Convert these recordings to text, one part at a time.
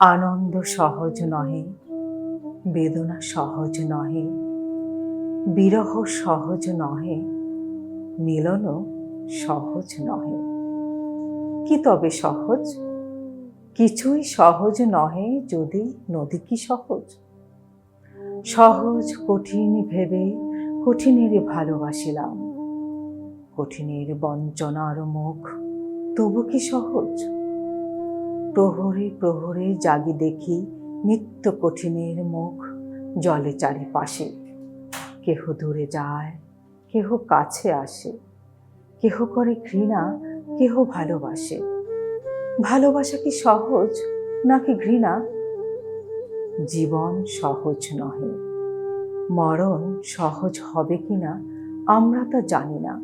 আনন্দ সহজ নহে, বেদনা সহজ নহে, বিরহ সহজ নহে, মিলনও সহজ নহে। কি তবে সহজ? কিছুই সহজ নহে যদি নদী কি সহজ? সহজ কঠিন ভেবে কঠিনের ভালোবাসিলাম, কঠিনের বঞ্চনার মুখ তবু কি সহজ? প্রহরে প্রহরে জাগি দেখি নিত্য কঠিনের মুখ জলে চারিপাশে। কেহ দূরে যায়, কেহ কাছে আসে। কেহ করে ঘৃণা, কেহ ভালোবাসে। ভালোবাসা কি সহজ নাকি ঘৃণা? জীবন সহজ নহে। মরণ সহজ হবে কি না আমরা তা জানি না।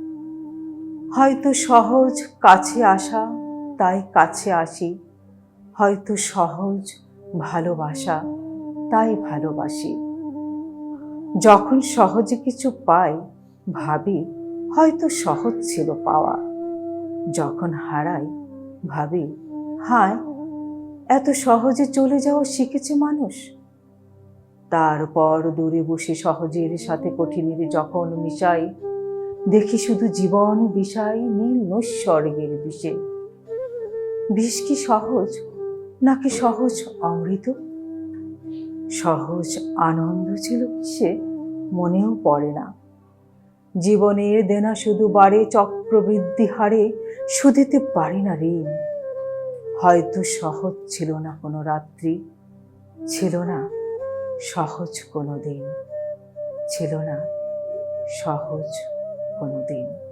হয়তো সহজ কাছে আসা, তাই কাছে আসি। হয়তো সহজ ভালোবাসা, তাই ভালোবাসি। যখন সহজে কিছু পাই, ভাবি হয়তো সহজ ছিল পাওয়া। যখন হারাই, ভাবি, হায়, এত সহজে চলে যাওয়া শিখেছে মানুষ। তারপর দূরে বসে সহজের সাথে কঠিনের যখন মিশাই, দেখি শুধু জীবন বিষাই নীল নৈস্বর্গের বিষে। বিষ কি সহজ? নাকি সহজ অমৃত? সহজ আনন্দ ছিল সে মনেও পড়ে না। জীবনের দেনা শুধু বাড়ে চক্রবৃদ্ধি হারে, শুধিতে পারি না ঋণ। হয়তো সহজ ছিল না কোনো রাত্রি, ছিল না সহজ কোনো দিন, ছিল না সহজ কোনো দিন।